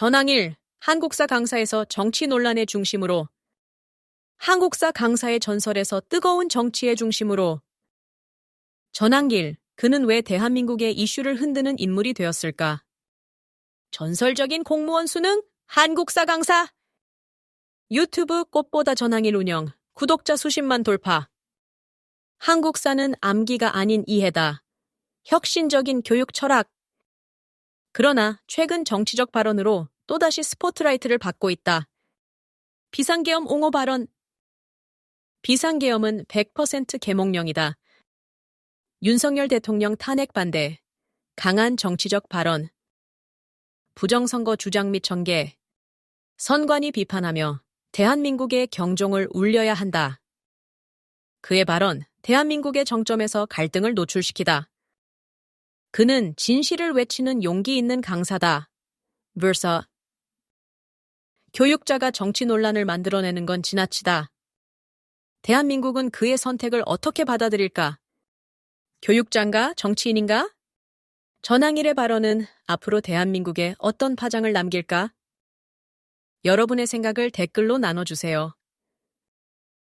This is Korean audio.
전항일 한국사 강사에서 정치 논란의 중심으로 한국사 강사의 전설에서 뜨거운 정치의 중심으로 전항길 그는 왜 대한민국의 이슈를 흔드는 인물이 되었을까? 전설적인 공무원 수능 한국사 강사 유튜브 꽃보다 전항일 운영 구독자 수십만 돌파 한국사는 암기가 아닌 이해다. 혁신적인 교육 철학 그러나 최근 정치적 발언으로 또다시 스포트라이트를 받고 있다. 비상계엄 옹호 발언 비상계엄은 100% 개몽령이다. 윤석열 대통령 탄핵 반대, 강한 정치적 발언, 부정선거 주장 및 전개, 선관위 비판하며 대한민국의 경종을 울려야 한다. 그의 발언, 대한민국의 정점에서 갈등을 노출시키다. 그는 진실을 외치는 용기 있는 강사다. versa. 교육자가 정치 논란을 만들어내는 건 지나치다. 대한민국은 그의 선택을 어떻게 받아들일까? 교육자인가? 정치인인가? 전항일의 발언은 앞으로 대한민국에 어떤 파장을 남길까? 여러분의 생각을 댓글로 나눠주세요.